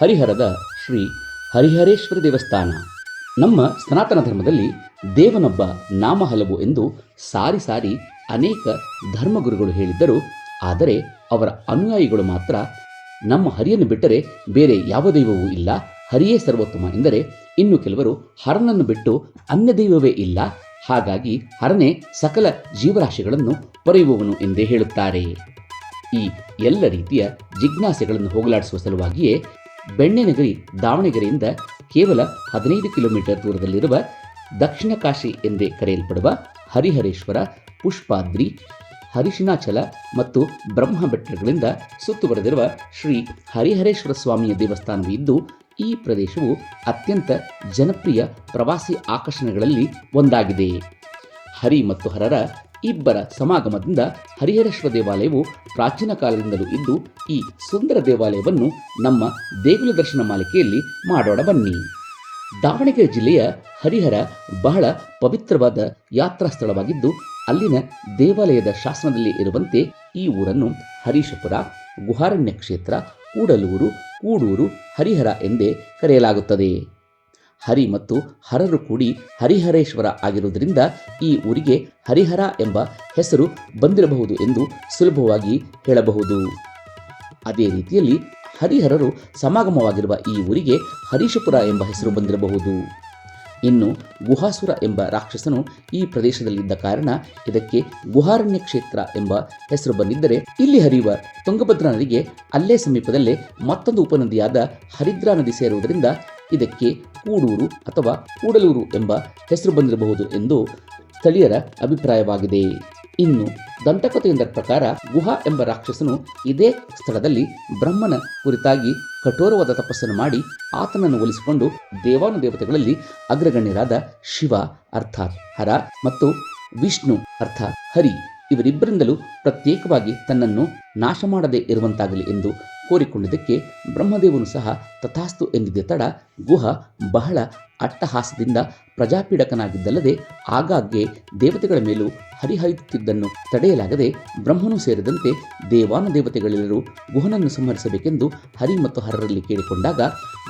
ಹರಿಹರದ ಶ್ರೀ ಹರಿಹರೇಶ್ವರ ದೇವಸ್ಥಾನ. ನಮ್ಮ ಸನಾತನ ಧರ್ಮದಲ್ಲಿ ದೇವನೊಬ್ಬ ನಾಮ ಹಲವು ಎಂದು ಸಾರಿ ಸಾರಿ ಅನೇಕ ಧರ್ಮಗುರುಗಳು ಹೇಳಿದ್ದರು. ಆದರೆ ಅವರ ಅನುಯಾಯಿಗಳು ಮಾತ್ರ ನಮ್ಮ ಹರಿಯನ್ನು ಬಿಟ್ಟರೆ ಬೇರೆ ಯಾವ ದೈವವೂ ಇಲ್ಲ. ಹರಿಯೇ ಸರ್ವೋತ್ತಮ ಎಂದರೆ ಇನ್ನು ಕೆಲವರು ಹರನನ್ನು ಬಿಟ್ಟು ಅನ್ಯ ದೈವವೇ ಇಲ್ಲ. ಹಾಗಾಗಿ ಹರನೇ ಸಕಲ ಜೀವರಾಶಿಗಳನ್ನು ಪೊರೆಯುವವನು ಎಂದೇ ಹೇಳುತ್ತಾರೆ. ಈ ಎಲ್ಲ ರೀತಿಯ ಜಿಜ್ಞಾಸೆಗಳನ್ನು ಹೋಗಲಾಡಿಸುವ ಸಲುವಾಗಿಯೇ ಬೆಣ್ಣೆನಗರಿ ದಾವಣಗೆರೆಯಿಂದ ಕೇವಲ ಹದಿನೈದು ಕಿಲೋಮೀಟರ್ ದೂರದಲ್ಲಿರುವ ದಕ್ಷಿಣ ಕಾಶಿ ಎಂದೇ ಕರೆಯಲ್ಪಡುವ ಹರಿಹರೇಶ್ವರ ಪುಷ್ಪಾದ್ರಿ ಹರಿಶಿನಾಚಲ ಮತ್ತು ಬ್ರಹ್ಮ ಬೆಟ್ಟಗಳಿಂದ ಸುತ್ತುವರೆದಿರುವ ಶ್ರೀ ಹರಿಹರೇಶ್ವರ ಸ್ವಾಮಿಯ ದೇವಸ್ಥಾನವಿದ್ದು ಈ ಪ್ರದೇಶವು ಅತ್ಯಂತ ಜನಪ್ರಿಯ ಪ್ರವಾಸಿ ಆಕರ್ಷಣೆಗಳಲ್ಲಿ ಒಂದಾಗಿದೆ. ಹರಿ ಮತ್ತು ಹರರ ಇಬ್ಬರ ಸಮಾಗಮದಿಂದ ಹರಿಹರೇಶ್ವರ ದೇವಾಲಯವು ಪ್ರಾಚೀನ ಕಾಲದಿಂದಲೂ ಇದ್ದು, ಈ ಸುಂದರ ದೇವಾಲಯವನ್ನು ನಮ್ಮ ದೇಗುಲ ದರ್ಶನ ಮಾಲಿಕೆಯಲ್ಲಿ ಮಾಡೋಣ ಬನ್ನಿ. ದಾವಣಗೆರೆ ಜಿಲ್ಲೆಯ ಹರಿಹರ ಬಹಳ ಪವಿತ್ರವಾದ ಯಾತ್ರಾ ಸ್ಥಳವಾಗಿದ್ದು ಅಲ್ಲಿನ ದೇವಾಲಯದ ಶಾಸನದಲ್ಲಿ ಇರುವಂತೆ ಈ ಊರನ್ನು ಹರೀಶಪುರ, ಗುಹಾರಣ್ಯ ಕ್ಷೇತ್ರ, ಕೂಡಲೂರು, ಕೂಡೂರು, ಹರಿಹರ ಎಂದೇ ಕರೆಯಲಾಗುತ್ತದೆ. ಹರಿ ಮತ್ತು ಹರರು ಕೂಡಿ ಹರಿಹರೇಶ್ವರ ಆಗಿರುವುದರಿಂದ ಈ ಊರಿಗೆ ಹರಿಹರ ಎಂಬ ಹೆಸರು ಬಂದಿರಬಹುದು ಎಂದು ಸುಲಭವಾಗಿ ಹೇಳಬಹುದು. ಅದೇ ರೀತಿಯಲ್ಲಿ ಹರಿಹರರು ಸಮಾಗಮವಾಗಿರುವ ಈ ಊರಿಗೆ ಹರೀಶಪುರ ಎಂಬ ಹೆಸರು ಬಂದಿರಬಹುದು. ಇನ್ನು ಗುಹಾಸುರ ಎಂಬ ರಾಕ್ಷಸನು ಈ ಪ್ರದೇಶದಲ್ಲಿದ್ದ ಕಾರಣ ಇದಕ್ಕೆ ಗುಹಾರಣ್ಯ ಕ್ಷೇತ್ರ ಎಂಬ ಹೆಸರು ಬಂದಿದ್ದರೆ ಇಲ್ಲಿ ಹರಿಯುವ ತುಂಗಭದ್ರಾ ನದಿಗೆ ಅಲ್ಲೇ ಸಮೀಪದಲ್ಲೇ ಮತ್ತೊಂದು ಉಪನದಿಯಾದ ಹರಿದ್ರಾ ನದಿ ಸೇರುವುದರಿಂದ ಇದಕ್ಕೆ ಕೂಡೂರು ಅಥವಾ ಕೂಡಲೂರು ಎಂಬ ಹೆಸರು ಬಂದಿರಬಹುದು ಎಂದು ಸ್ಥಳೀಯರ ಅಭಿಪ್ರಾಯವಾಗಿದೆ. ಇನ್ನು ದಂತಕಥೆಯೊಂದರ ಪ್ರಕಾರ ಗುಹಾ ಎಂಬ ರಾಕ್ಷಸನು ಇದೇ ಸ್ಥಳದಲ್ಲಿ ಬ್ರಹ್ಮನ ಕುರಿತಾಗಿ ಕಠೋರವಾದ ತಪಸ್ಸನ್ನು ಮಾಡಿ ಆತನನ್ನು ಒಲಿಸಿಕೊಂಡು ದೇವಾನುದೇವತೆಗಳಲ್ಲಿ ಅಗ್ರಗಣ್ಯರಾದ ಶಿವ ಅರ್ಥಾತ್ ಹರ ಮತ್ತು ವಿಷ್ಣು ಅರ್ಥಾತ್ ಹರಿ ಇವರಿಬ್ಬರಿಂದಲೂ ಪ್ರತ್ಯೇಕವಾಗಿ ತನ್ನನ್ನು ನಾಶ ಮಾಡದೇ ಇರುವಂತಾಗಲಿ ಎಂದು ಕೋರಿಕೊಂಡಿದ್ದಕ್ಕೆ ಬ್ರಹ್ಮದೇವನು ಸಹ ತಥಾಸ್ತು ಎಂದಿದ್ದ ತಡ ಗುಹ ಬಹಳ ಅಟ್ಟಹಾಸದಿಂದ ಪ್ರಜಾಪೀಡಕನಾಗಿದ್ದಲ್ಲದೆ ಆಗಾಗ್ಗೆ ದೇವತೆಗಳ ಮೇಲೂ ಹರಿಹಾಯುತ್ತಿದ್ದನ್ನು ತಡೆಯಲಾಗದೆ ಬ್ರಹ್ಮನು ಸೇರಿದಂತೆ ದೇವಾನುದೇವತೆಗಳೆಲ್ಲರೂ ಗುಹನನ್ನು ಸಂಹರಿಸಬೇಕೆಂದು ಹರಿ ಮತ್ತು ಹರರಲ್ಲಿ ಕೇಳಿಕೊಂಡಾಗ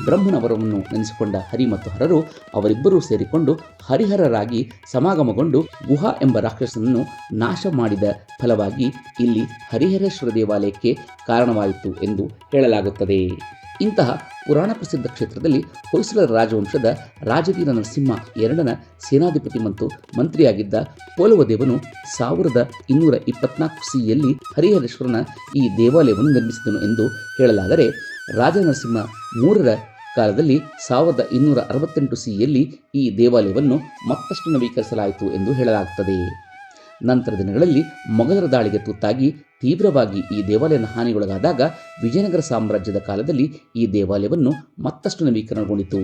ಬ್ರಹ್ಮನವರವನ್ನು ನೆನೆಸಿಕೊಂಡ ಹರಿ ಮತ್ತು ಹರರು ಅವರಿಬ್ಬರೂ ಸೇರಿಕೊಂಡು ಹರಿಹರರಾಗಿ ಸಮಾಗಮಗೊಂಡು ಗುಹಾ ಎಂಬ ರಾಕ್ಷಸನನ್ನು ನಾಶ ಮಾಡಿದ ಫಲವಾಗಿ ಇಲ್ಲಿ ಹರಿಹರೇಶ್ವರ ದೇವಾಲಯಕ್ಕೆ ಕಾರಣವಾಯಿತು ಎಂದು ಹೇಳಲಾಗುತ್ತದೆ. ಇಂತಹ ಪುರಾಣ ಪ್ರಸಿದ್ಧ ಕ್ಷೇತ್ರದಲ್ಲಿ ಹೊಯ್ಸಳ ರಾಜವಂಶದ ರಾಜವೀರ ನರಸಿಂಹ ಎರಡನ ಸೇನಾಧಿಪತಿ ಮತ್ತು ಮಂತ್ರಿಯಾಗಿದ್ದ ಪೋಲವದೇವನು ಸಾವಿರದ ಇನ್ನೂರ ಇಪ್ಪತ್ನಾಲ್ಕು ಸಿಯಲ್ಲಿ ಹರಿಹರೇಶ್ವರನ ಈ ದೇವಾಲಯವನ್ನು ನಿರ್ಮಿಸಿದನು ಎಂದು ಹೇಳಲಾದರೆ ರಾಜ ನರಸಿಂಹ ಮೂರರ ಕಾಲದಲ್ಲಿ ಸಾವಿರದ ಇನ್ನೂರ ಅರವತ್ತೆಂಟು ಸಿಯಲ್ಲಿ ಈ ದೇವಾಲಯವನ್ನು ಮತ್ತಷ್ಟು ನವೀಕರಿಸಲಾಯಿತು ಎಂದು ಹೇಳಲಾಗುತ್ತದೆ ನಂತರ ದಿನಗಳಲ್ಲಿ ಮೊಘಲರ ದಾಳಿಗೆ ತುತ್ತಾಗಿ ತೀವ್ರವಾಗಿ ಈ ದೇವಾಲಯನ ಹಾನಿಗೊಳಗಾದಾಗ ವಿಜಯನಗರ ಸಾಮ್ರಾಜ್ಯದ ಕಾಲದಲ್ಲಿ ಈ ದೇವಾಲಯವನ್ನು ಮತ್ತಷ್ಟು ನವೀಕರಣಗೊಂಡಿತು.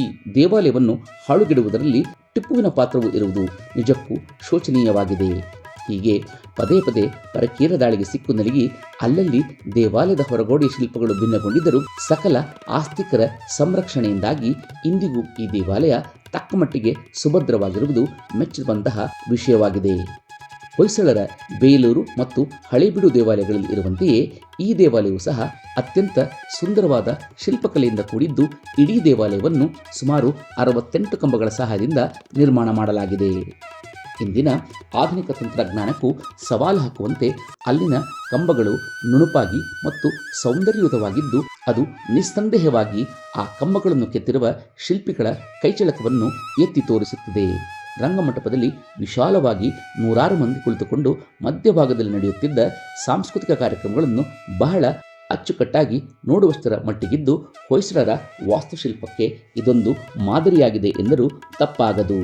ಈ ದೇವಾಲಯವನ್ನು ಹಾಳುಗೆಡುವುದರಲ್ಲಿ ಟಿಪ್ಪುವಿನ ಪಾತ್ರವೂ ಇರುವುದು ನಿಜಕ್ಕೂ ಶೋಚನೀಯವಾಗಿದೆ. ಹೀಗೆ ಪದೇ ಪದೇ ಪರಕೀರ ದಾಳಿಗೆ ಸಿಕ್ಕು ನಲಗಿ ಅಲ್ಲಲ್ಲಿ ದೇವಾಲಯದ ಹೊರಗೋಡೆ ಶಿಲ್ಪಗಳು ಭಿನ್ನಗೊಂಡಿದ್ದರೂ ಸಕಲ ಆಸ್ತಿಕರ ಸಂರಕ್ಷಣೆಯಿಂದಾಗಿ ಇಂದಿಗೂ ಈ ದೇವಾಲಯ ತಕ್ಕಮಟ್ಟಿಗೆ ಸುಭದ್ರವಾಗಿರುವುದು ಮೆಚ್ಚುವಂತಹ ವಿಷಯವಾಗಿದೆ. ಹೊಯ್ಸಳರ ಬೇಲೂರು ಮತ್ತು ಹಳೇಬೀಡು ದೇವಾಲಯಗಳಲ್ಲಿ ಇರುವಂತೆಯೇ ಈ ದೇವಾಲಯವು ಸಹ ಅತ್ಯಂತ ಸುಂದರವಾದ ಶಿಲ್ಪಕಲೆಯಿಂದ ಕೂಡಿದ್ದು ಇಡೀ ದೇವಾಲಯವನ್ನು ಸುಮಾರು ಅರವತ್ತೆಂಟು ಕಂಬಗಳ ಸಹಾಯದಿಂದ ನಿರ್ಮಾಣ ಮಾಡಲಾಗಿದೆ. ಇಂದಿನ ಆಧುನಿಕ ತಂತ್ರಜ್ಞಾನಕ್ಕೂ ಸವಾಲು ಹಾಕುವಂತೆ ಅಲ್ಲಿನ ಕಂಬಗಳು ನುಣುಪಾಗಿ ಮತ್ತು ಸೌಂದರ್ಯಯುತವಾಗಿದ್ದು, ಅದು ನಿಸ್ಸಂದೇಹವಾಗಿ ಆ ಕಂಬಗಳನ್ನು ಕೆತ್ತಿರುವ ಶಿಲ್ಪಿಗಳ ಕೈಚಳಕವನ್ನು ಎತ್ತಿ ತೋರಿಸುತ್ತದೆ. ರಂಗಮಂಟಪದಲ್ಲಿ ವಿಶಾಲವಾಗಿ ನೂರಾರು ಮಂದಿ ಕುಳಿತುಕೊಂಡು ಮಧ್ಯಭಾಗದಲ್ಲಿ ನಡೆಯುತ್ತಿದ್ದ ಸಾಂಸ್ಕೃತಿಕ ಕಾರ್ಯಕ್ರಮಗಳನ್ನು ಬಹಳ ಅಚ್ಚುಕಟ್ಟಾಗಿ ನೋಡುವಷ್ಟರ ಮಟ್ಟಿಗಿದ್ದು ಹೊಯ್ಸಳರ ವಾಸ್ತುಶಿಲ್ಪಕ್ಕೆ ಇದೊಂದು ಮಾದರಿಯಾಗಿದೆ ಎಂದರೂ ತಪ್ಪಾಗದು.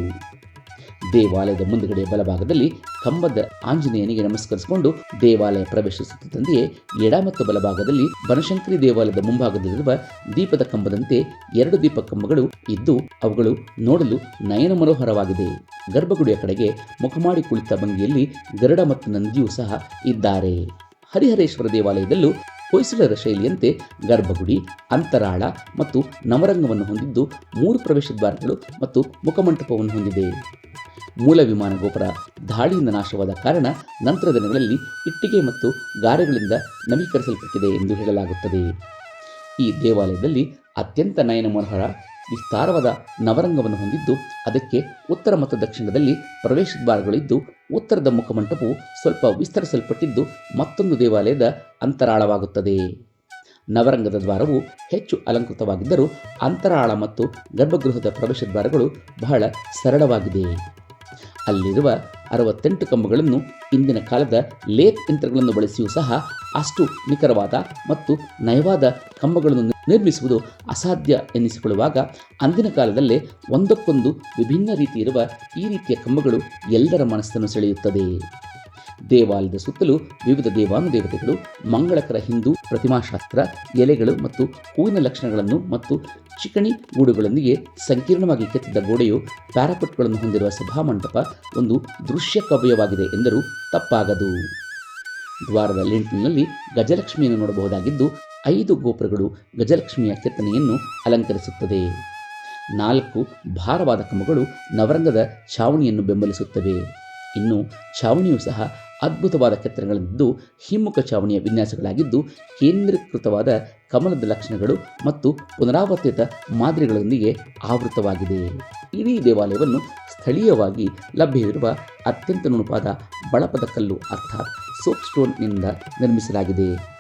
ದೇವಾಲಯದ ಮುಂದುಗಡೆ ಬಲಭಾಗದಲ್ಲಿ ಕಂಬದ ಆಂಜನೇಯನಿಗೆ ನಮಸ್ಕರಿಸಿಕೊಂಡು ದೇವಾಲಯ ಪ್ರವೇಶಿಸುತ್ತಿದ್ದಂತೆಯೇ ಎಡ ಮತ್ತು ಬಲಭಾಗದಲ್ಲಿ ಬನಶಂಕರಿ ದೇವಾಲಯದ ಮುಂಭಾಗದಲ್ಲಿರುವ ದೀಪದ ಕಂಬದಂತೆ ಎರಡು ದೀಪ ಕಂಬಗಳು ಇದ್ದು ಅವುಗಳು ನೋಡಲು ನಯನ ಮನೋಹರವಾಗಿದೆ. ಗರ್ಭಗುಡಿಯ ಕಡೆಗೆ ಮುಖಮಾಡಿ ಕುಳಿತ ಭಂಗಿಯಲ್ಲಿ ಗರುಡ ಮತ್ತು ನಂದಿಯೂ ಸಹ ಇದ್ದಾರೆ. ಹರಿಹರೇಶ್ವರ ದೇವಾಲಯದಲ್ಲೂ ಹೊಯ್ಸಳರ ಶೈಲಿಯಂತೆ ಗರ್ಭಗುಡಿ, ಅಂತರಾಳ ಮತ್ತು ನವರಂಗವನ್ನು ಹೊಂದಿದ್ದು ಮೂರು ಪ್ರವೇಶ ದ್ವಾರಗಳು ಮತ್ತು ಮುಖಮಂಟಪವನ್ನು ಹೊಂದಿದೆ. ಮೂಲ ವಿಮಾನ ಗೋಪುರ ದಾಳಿಯಿಂದ ನಾಶವಾದ ಕಾರಣ ನಂತರ ದಿನಗಳಲ್ಲಿ ಇಟ್ಟಿಗೆ ಮತ್ತು ಗಾರೆಗಳಿಂದ ನವೀಕರಿಸಲ್ಪಟ್ಟಿದೆ ಎಂದು ಹೇಳಲಾಗುತ್ತದೆ. ಈ ದೇವಾಲಯದಲ್ಲಿ ಅತ್ಯಂತ ನಯನ ಮನೋಹರ, ವಿಸ್ತಾರವಾದ ನವರಂಗವನ್ನು ಹೊಂದಿದ್ದು, ಅದಕ್ಕೆ ಉತ್ತರ ಮತ್ತು ದಕ್ಷಿಣದಲ್ಲಿ ಪ್ರವೇಶ ದ್ವಾರಗಳಿದ್ದು, ಉತ್ತರದ ಮುಖಮಂಟಪವು ಸ್ವಲ್ಪ ವಿಸ್ತರಿಸಲ್ಪಟ್ಟಿದ್ದು ಮತ್ತೊಂದು ದೇವಾಲಯದ ಅಂತರಾಳವಾಗುತ್ತದೆ. ನವರಂಗದ ದ್ವಾರವು ಹೆಚ್ಚು ಅಲಂಕೃತವಾಗಿದ್ದರೂ ಅಂತರಾಳ ಮತ್ತು ಗರ್ಭಗೃಹದ ಪ್ರವೇಶ ದ್ವಾರಗಳು ಬಹಳ ಸರಳವಾಗಿದೆ. ಅಲ್ಲಿರುವ ಅರವತ್ತೆಂಟು ಕಂಬಗಳನ್ನು ಇಂದಿನ ಕಾಲದ ಲೇತ್ ಯಂತ್ರಗಳನ್ನು ಬಳಸಿಯೂ ಸಹ ಅಷ್ಟು ನಿಖರವಾದ ಮತ್ತು ನಯವಾದ ಕಂಬಗಳನ್ನು ನಿರ್ಮಿಸುವುದು ಅಸಾಧ್ಯ ಎನ್ನಿಸಿಕೊಳ್ಳುವಾಗ ಅಂದಿನ ಕಾಲದಲ್ಲೇ ಒಂದಕ್ಕೊಂದು ವಿಭಿನ್ನ ರೀತಿ ಇರುವ ಈ ರೀತಿಯ ಕಂಬಗಳು ಎಲ್ಲರ ಮನಸ್ಸನ್ನು ಸೆಳೆಯುತ್ತದೆ. ದೇವಾಲಯದ ಸುತ್ತಲೂ ವಿವಿಧ ದೇವಾನುದೇವತೆಗಳು, ಮಂಗಳಕರ ಹಿಂದೂ ಪ್ರತಿಮಾಶಾಸ್ತ್ರ, ಎಲೆಗಳು ಮತ್ತು ಹೂವಿನ ಲಕ್ಷಣಗಳನ್ನು ಮತ್ತು ಚಿಕಣಿ ಗೂಡುಗಳೊಂದಿಗೆ ಸಂಕೀರ್ಣವಾಗಿ ಕೆತ್ತಿದ ಗೋಡೆಯು ಪ್ಯಾರಾಪಟ್ಗಳನ್ನು ಹೊಂದಿರುವ ಸಭಾಮಂಟಪ ಒಂದು ದೃಶ್ಯ ಕವ್ಯವಾಗಿದೆ ಎಂದರೂ ತಪ್ಪಾಗದು. ದ್ವಾರದ ಲಿಂಟ್ನಲ್ಲಿ ಗಜಲಕ್ಷ್ಮಿಯನ್ನು ನೋಡಬಹುದಾಗಿದ್ದು, ಐದು ಗೋಪುರಗಳು ಗಜಲಕ್ಷ್ಮಿಯ ಕೆತ್ತನೆಯನ್ನು ಅಲಂಕರಿಸುತ್ತದೆ. ನಾಲ್ಕು ಭಾರವಾದ ಕಂಬಗಳು ನವರಂಗದ ಛಾವಣಿಯನ್ನು ಬೆಂಬಲಿಸುತ್ತವೆ. ಇನ್ನು ಛಾವಣಿಯು ಸಹ ಅದ್ಭುತವಾದ ಕೆತ್ತನೆಗಳಿದ್ದು ಹಿಮ್ಮುಖ ಚಾವಣಿಯ ವಿನ್ಯಾಸಗಳಾಗಿದ್ದು, ಕೇಂದ್ರೀಕೃತವಾದ ಕಮಲದ ಲಕ್ಷಣಗಳು ಮತ್ತು ಪುನರಾವರ್ತಿತ ಮಾದರಿಗಳೊಂದಿಗೆ ಆವೃತವಾಗಿದೆ. ಇಡೀ ದೇವಾಲಯವನ್ನು ಸ್ಥಳೀಯವಾಗಿ ಲಭ್ಯವಿರುವ ಅತ್ಯಂತ ನುಣುಪಾದ ಬಳಪದ ಕಲ್ಲು ಅರ್ಥಾತ್ ಸೋಪ್ ಸ್ಟೋನ್ನಿಂದ ನಿರ್ಮಿಸಲಾಗಿದೆ.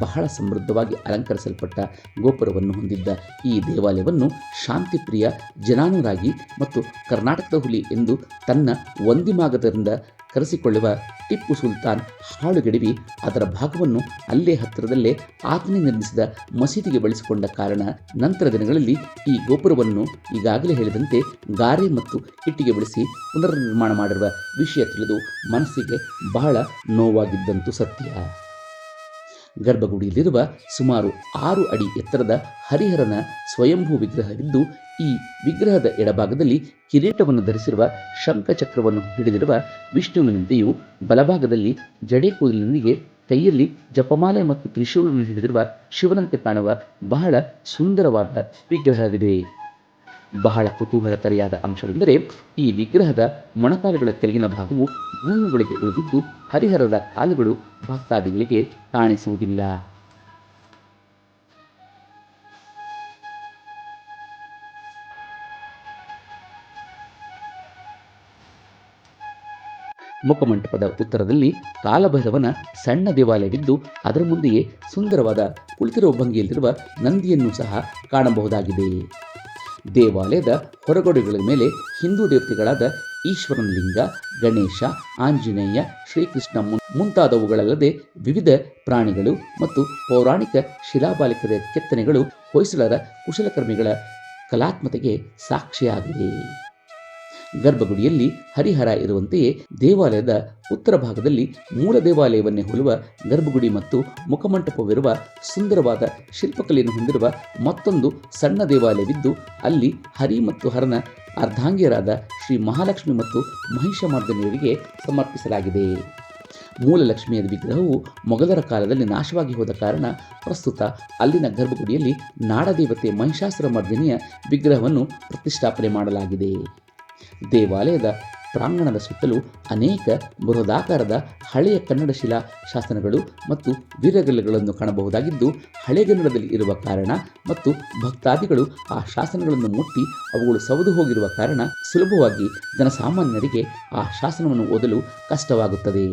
ಬಹಳ ಸಮೃದ್ಧವಾಗಿ ಅಲಂಕರಿಸಲ್ಪಟ್ಟ ಗೋಪುರವನ್ನು ಹೊಂದಿದ್ದ ಈ ದೇವಾಲಯವನ್ನು ಶಾಂತಿಪ್ರಿಯ ಜನಾನುರಾಗಿ ಮತ್ತು ಕರ್ನಾಟಕದ ಹುಲಿ ಎಂದು ತನ್ನ ಒಂದಿಮಾಗದರಿಂದ ಕರೆಸಿಕೊಳ್ಳುವ ಟಿಪ್ಪು ಸುಲ್ತಾನ್ ಹಾಳುಗೆಡವಿ ಅದರ ಭಾಗವನ್ನು ಅಲ್ಲೇ ಹತ್ತಿರದಲ್ಲೇ ಆತನೇ ನಿರ್ಮಿಸಿದ ಮಸೀದಿಗೆ ಬಳಸಿಕೊಂಡ ಕಾರಣ ನಂತರ ದಿನಗಳಲ್ಲಿ ಈ ಗೋಪುರವನ್ನು ಈಗಾಗಲೇ ಹೇಳಿದಂತೆ ಗಾರೆ ಮತ್ತು ಇಟ್ಟಿಗೆ ಬಳಸಿ ಪುನರ್ ನಿರ್ಮಾಣ ಮಾಡಿರುವ ವಿಷಯ ತಿಳಿದು ಮನಸ್ಸಿಗೆ ಬಹಳ ನೋವಾಗಿದ್ದಂತೂ ಸತ್ಯ. ಗರ್ಭಗುಡಿಯಲ್ಲಿರುವ ಸುಮಾರು ಆರು ಅಡಿ ಎತ್ತರದ ಹರಿಹರನ ಸ್ವಯಂಭೂ ವಿಗ್ರಹವಿದ್ದು ಈ ವಿಗ್ರಹದ ಎಡಭಾಗದಲ್ಲಿ ಕಿರೀಟವನ್ನು ಧರಿಸಿರುವ ಶಂಖಚಕ್ರವನ್ನು ಹಿಡಿದಿರುವ ವಿಷ್ಣುವಿನಂತೆಯು ಬಲಭಾಗದಲ್ಲಿ ಜಡೆ ಕೂದಲಿನೊಂದಿಗೆ ಕೈಯಲ್ಲಿ ಜಪಮಾಲೆ ಮತ್ತು ತ್ರಿಶೂಲವನ್ನು ಹಿಡಿದಿರುವ ಶಿವನಂತೆ ಕಾಣುವ ಬಹಳ ಸುಂದರವಾದ ವಿಗ್ರಹವಿದೆ. ಬಹಳ ಕುತೂಹಲಕಾರಿಯಾದ ಅಂಶವೆಂದರೆ ಈ ವಿಗ್ರಹದ ಮೊಣಕಾಲುಗಳ ಕೆಳಗಿನ ಭಾಗವು ಭೂಮಿಗಳಿಗೆ ಉಳಿದಿದ್ದು ಹರಿಹರದ ಕಾಲುಗಳು ಭಕ್ತಾದಿಗಳಿಗೆ ಕಾಣಿಸುವುದಿಲ್ಲ. ಮುಖಮಂಟಪದ ಉತ್ತರದಲ್ಲಿ ಕಾಲಭೈರವನ ಸಣ್ಣ ದೇವಾಲಯವಿದ್ದು, ಅದರ ಮುಂದೆಯೇ ಸುಂದರವಾದ ಕುಳಿತಿರುವ ಭಂಗಿಯಲ್ಲಿರುವ ನಂದಿಯನ್ನು ಸಹ ಕಾಣಬಹುದಾಗಿದೆ. ದೇವಾಲಯದ ಹೊರಗೋಡೆಗಳ ಮೇಲೆ ಹಿಂದೂ ದೇವತೆಗಳಾದ ಈಶ್ವರನ ಲಿಂಗ, ಗಣೇಶ, ಆಂಜನೇಯ, ಶ್ರೀಕೃಷ್ಣ ಮುಂತಾದವುಗಳಲ್ಲದೆ ವಿವಿಧ ಪ್ರಾಣಿಗಳು ಮತ್ತು ಪೌರಾಣಿಕ ಶಿಲಾಬಾಲಿಕದ ಕೆತ್ತನೆಗಳು ಹೊಯ್ಸಳರ ಕುಶಲಕರ್ಮಿಗಳ ಕಲಾತ್ಮತೆಗೆ ಸಾಕ್ಷಿಯಾಗಿವೆ. ಗರ್ಭಗುಡಿಯಲ್ಲಿ ಹರಿಹರ ಇರುವಂತೆಯೇ ದೇವಾಲಯದ ಉತ್ತರ ಭಾಗದಲ್ಲಿ ಮೂಲ ದೇವಾಲಯವನ್ನೇ ಹೋಲುವ ಗರ್ಭಗುಡಿ ಮತ್ತು ಮುಖಮಂಟಪವಿರುವ ಸುಂದರವಾದ ಶಿಲ್ಪಕಲೆಯನ್ನು ಹೊಂದಿರುವ ಮತ್ತೊಂದು ಸಣ್ಣ ದೇವಾಲಯವಿದ್ದು, ಅಲ್ಲಿ ಹರಿ ಮತ್ತು ಹರನ ಅರ್ಧಾಂಗಿಯರಾದ ಶ್ರೀ ಮಹಾಲಕ್ಷ್ಮಿ ಮತ್ತು ಮಹಿಷಮರ್ದನಿಯರಿಗೆ ಸಮರ್ಪಿಸಲಾಗಿದೆ. ಮೂಲ ಲಕ್ಷ್ಮಿಯ ವಿಗ್ರಹವು ಮೊಘಲರ ಕಾಲದಲ್ಲಿ ನಾಶವಾಗಿ ಹೋದ ಕಾರಣ ಪ್ರಸ್ತುತ ಅಲ್ಲಿನ ಗರ್ಭಗುಡಿಯಲ್ಲಿ ನಾಡದೇವತೆ ಮಹಿಷಾಸುರ ಮರ್ದಿನಿಯ ವಿಗ್ರಹವನ್ನು ಪ್ರತಿಷ್ಠಾಪನೆ ಮಾಡಲಾಗಿದೆ. ದೇವಾಲಯದ ಪ್ರಾಂಗಣದ ಸುತ್ತಲೂ ಅನೇಕ ಬೃಹದಾಕಾರದ ಹಳೆಯ ಕನ್ನಡ ಶಿಲಾ ಶಾಸನಗಳು ಮತ್ತು ವೀರಗಲ್ಲುಗಳನ್ನು ಕಾಣಬಹುದಾಗಿದ್ದು ಹಳೆಗನ್ನಡದಲ್ಲಿ ಇರುವ ಕಾರಣ ಮತ್ತು ಭಕ್ತಾದಿಗಳು ಆ ಶಾಸನಗಳನ್ನು ಮುಟ್ಟಿ ಅವುಗಳು ಸವದು ಹೋಗಿರುವ ಕಾರಣ ಸುಲಭವಾಗಿ ಜನಸಾಮಾನ್ಯರಿಗೆ ಆ ಶಾಸನವನ್ನು ಓದಲು ಕಷ್ಟವಾಗುತ್ತದೆ.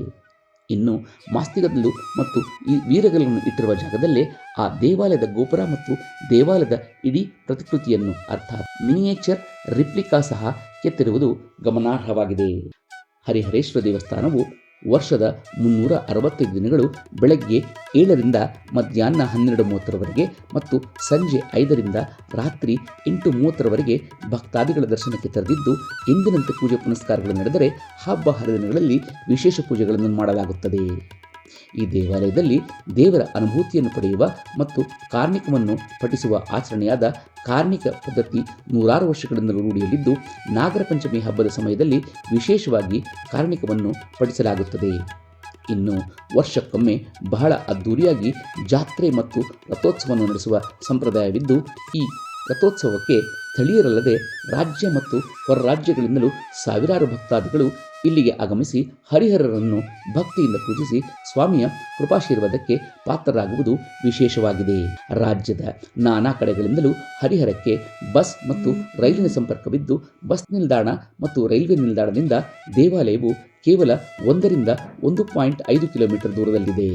ಇನ್ನು ಮಾಸ್ತಿಗದಲ್ಲೂ ಮತ್ತು ಈ ವೀರಗಲ್ಲನ್ನು ಇಟ್ಟಿರುವ ಜಾಗದಲ್ಲೇ ಆ ದೇವಾಲಯದ ಗೋಪುರ ಮತ್ತು ದೇವಾಲಯದ ಇಡೀ ಪ್ರತಿಕೃತಿಯನ್ನು ಅರ್ಥಾತ್ ಮಿನಿಯೇಚರ್ ರಿಪ್ಲಿಕಾ ಸಹ ಕೆತ್ತಿರುವುದು ಗಮನಾರ್ಹವಾಗಿದೆ. ಹರಿಹರೇಶ್ವರ ದೇವಸ್ಥಾನವು ವರ್ಷದ ಮುನ್ನೂರ ಅರವತ್ತೈದು ದಿನಗಳು ಬೆಳಗ್ಗೆ ಏಳರಿಂದ ಮಧ್ಯಾಹ್ನ ಹನ್ನೆರಡು ಮೂವತ್ತರವರೆಗೆ ಮತ್ತು ಸಂಜೆ ಐದರಿಂದ ರಾತ್ರಿ ಎಂಟು ಮೂವತ್ತರವರೆಗೆ ಭಕ್ತಾದಿಗಳ ದರ್ಶನಕ್ಕೆ ತೆರೆದಿದ್ದು, ಎಂದಿನಂತೆ ಪೂಜೆ ಪುನಸ್ಕಾರಗಳು ನಡೆದರೆ ಹಬ್ಬ ಹರಿದಿನಗಳಲ್ಲಿ ವಿಶೇಷ ಪೂಜೆಗಳನ್ನು ಮಾಡಲಾಗುತ್ತದೆ. ಈ ದೇವಾಲಯದಲ್ಲಿ ದೇವರ ಅನುಭೂತಿಯನ್ನು ಪಡೆಯುವ ಮತ್ತು ಕಾರ್ಮಿಕವನ್ನು ಪಠಿಸುವ ಆಚರಣೆಯಾದ ಕಾರ್ಮಿಕ ಪದ್ಧತಿ ನೂರಾರು ವರ್ಷಗಳಿಂದ ರೂಢಿಯಲ್ಲಿದ್ದು, ನಾಗರ ಪಂಚಮಿ ಹಬ್ಬದ ಸಮಯದಲ್ಲಿ ವಿಶೇಷವಾಗಿ ಕಾರ್ಮಿಕವನ್ನು ಪಠಿಸಲಾಗುತ್ತದೆ. ಇನ್ನು ವರ್ಷಕ್ಕೊಮ್ಮೆ ಬಹಳ ಅದ್ಧೂರಿಯಾಗಿ ಜಾತ್ರೆ ಮತ್ತು ರಥೋತ್ಸವವನ್ನು ನಡೆಸುವ ಸಂಪ್ರದಾಯವಿದ್ದು, ಈ ರಥೋತ್ಸವಕ್ಕೆ ಸ್ಥಳೀಯರಲ್ಲದೆ ರಾಜ್ಯ ಮತ್ತು ಹೊರ ರಾಜ್ಯಗಳಿಂದಲೂ ಸಾವಿರಾರು ಭಕ್ತಾದಿಗಳು ಇಲ್ಲಿಗೆ ಆಗಮಿಸಿ ಹರಿಹರರನ್ನು ಭಕ್ತಿಯಿಂದ ಪೂಜಿಸಿ ಸ್ವಾಮಿಯ ಕೃಪಾಶೀರ್ವಾದಕ್ಕೆ ಪಾತ್ರರಾಗುವುದು ವಿಶೇಷವಾಗಿದೆ. ರಾಜ್ಯದ ನಾನಾ ಕಡೆಗಳಿಂದಲೂ ಹರಿಹರಕ್ಕೆ ಬಸ್ ಮತ್ತು ರೈಲಿನ ಸಂಪರ್ಕವಿದ್ದು, ಬಸ್ ನಿಲ್ದಾಣ ಮತ್ತು ರೈಲ್ವೆ ನಿಲ್ದಾಣದಿಂದ ದೇವಾಲಯವು ಕೇವಲ ಒಂದರಿಂದ ಒಂದು ಪಾಯಿಂಟ್ ಐದು ಕಿಲೋಮೀಟರ್ ದೂರದಲ್ಲಿದೆ.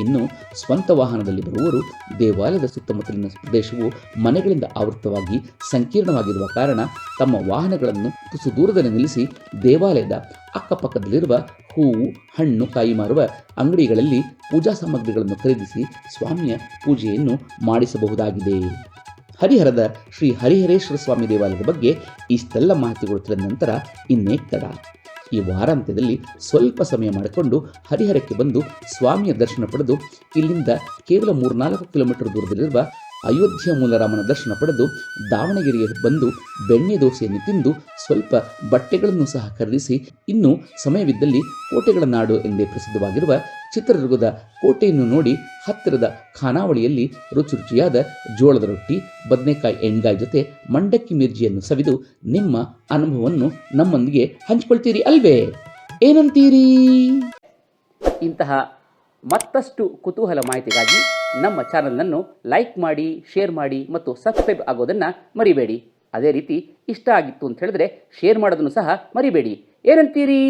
ಇನ್ನು ಸ್ವಂತ ವಾಹನದಲ್ಲಿ ಬರುವವರು ದೇವಾಲಯದ ಸುತ್ತಮುತ್ತಲಿನ ಪ್ರದೇಶವು ಮನೆಗಳಿಂದ ಆವೃತವಾಗಿ ಸಂಕೀರ್ಣವಾಗಿರುವ ಕಾರಣ ತಮ್ಮ ವಾಹನಗಳನ್ನು ತುಸು ದೂರದಲ್ಲಿ ನಿಲ್ಲಿಸಿ ದೇವಾಲಯದ ಅಕ್ಕಪಕ್ಕದಲ್ಲಿರುವ ಹೂವು, ಹಣ್ಣು, ಕಾಯಿ ಮಾರುವ ಅಂಗಡಿಗಳಲ್ಲಿ ಪೂಜಾ ಸಾಮಗ್ರಿಗಳನ್ನು ಖರೀದಿಸಿ ಸ್ವಾಮಿಯ ಪೂಜೆಯನ್ನು ಮಾಡಿಸಬಹುದಾಗಿದೆ. ಹರಿಹರದ ಶ್ರೀ ಹರಿಹರೇಶ್ವರ ಸ್ವಾಮಿ ದೇವಾಲಯದ ಬಗ್ಗೆ ಇಷ್ಟೆಲ್ಲ ಮಾಹಿತಿಗಳು ತಿಳಿದ ನಂತರ ಇನ್ನೇ ತಡ ಈ ವಾರಾಂತ್ಯದಲ್ಲಿ ಸ್ವಲ್ಪ ಸಮಯ ಮಾಡಿಕೊಂಡು ಹರಿಹರಕ್ಕೆ ಬಂದು ಸ್ವಾಮಿಯ ದರ್ಶನ ಪಡೆದು ಇಲ್ಲಿಂದ ಕೇವಲ ಮೂರ್ನಾಲ್ಕು ಕಿಲೋಮೀಟರ್ ದೂರದಲ್ಲಿರುವ ಅಯೋಧ್ಯೆ ಮೂಲರಾಮನ ದರ್ಶನ ಪಡೆದು ದಾವಣಗೆರೆಗೆ ಬಂದು ಬೆಣ್ಣೆ ದೋಸೆಯನ್ನು ತಿಂದು ಸ್ವಲ್ಪ ಬಟ್ಟೆಗಳನ್ನು ಸಹ ಖರೀದಿಸಿ ಇನ್ನು ಸಮಯವಿದ್ದಲ್ಲಿ ಕೋಟೆಗಳ ನಾಡು ಎಂದೇ ಪ್ರಸಿದ್ಧವಾಗಿರುವ ಚಿತ್ರದುರ್ಗದ ಕೋಟೆಯನ್ನು ನೋಡಿ ಹತ್ತಿರದ ಖಾನಾವಳಿಯಲ್ಲಿ ರುಚಿ ರುಚಿಯಾದ ಜೋಳದ ರೊಟ್ಟಿ, ಬದನೆಕಾಯಿ ಎಣ್ಗಾಯಿ ಜೊತೆ ಮಂಡಕ್ಕಿ ಮಿರ್ಜಿಯನ್ನು ಸವಿದು ನಿಮ್ಮ ಅನುಭವವನ್ನು ನಮ್ಮೊಂದಿಗೆ ಹಂಚಿಕೊಳ್ತೀರಿ ಅಲ್ವೇ? ಏನಂತೀರಿ? ಇಂತಹ ಮತ್ತಷ್ಟು ಕುತೂಹಲ ಮಾಹಿತಿಗಾಗಿ ನಮ್ಮ ಚಾನಲನ್ನು ಲೈಕ್ ಮಾಡಿ, ಶೇರ್ ಮಾಡಿ ಮತ್ತು ಸಬ್ಸ್ಕ್ರೈಬ್ ಆಗೋದನ್ನು ಮರಿಬೇಡಿ. ಅದೇ ರೀತಿ ಇಷ್ಟ ಆಗಿತ್ತು ಅಂತ ಹೇಳಿದ್ರೆ ಶೇರ್ ಮಾಡೋದನ್ನು ಸಹ ಮರಿಬೇಡಿ. ಏನಂತೀರಿ?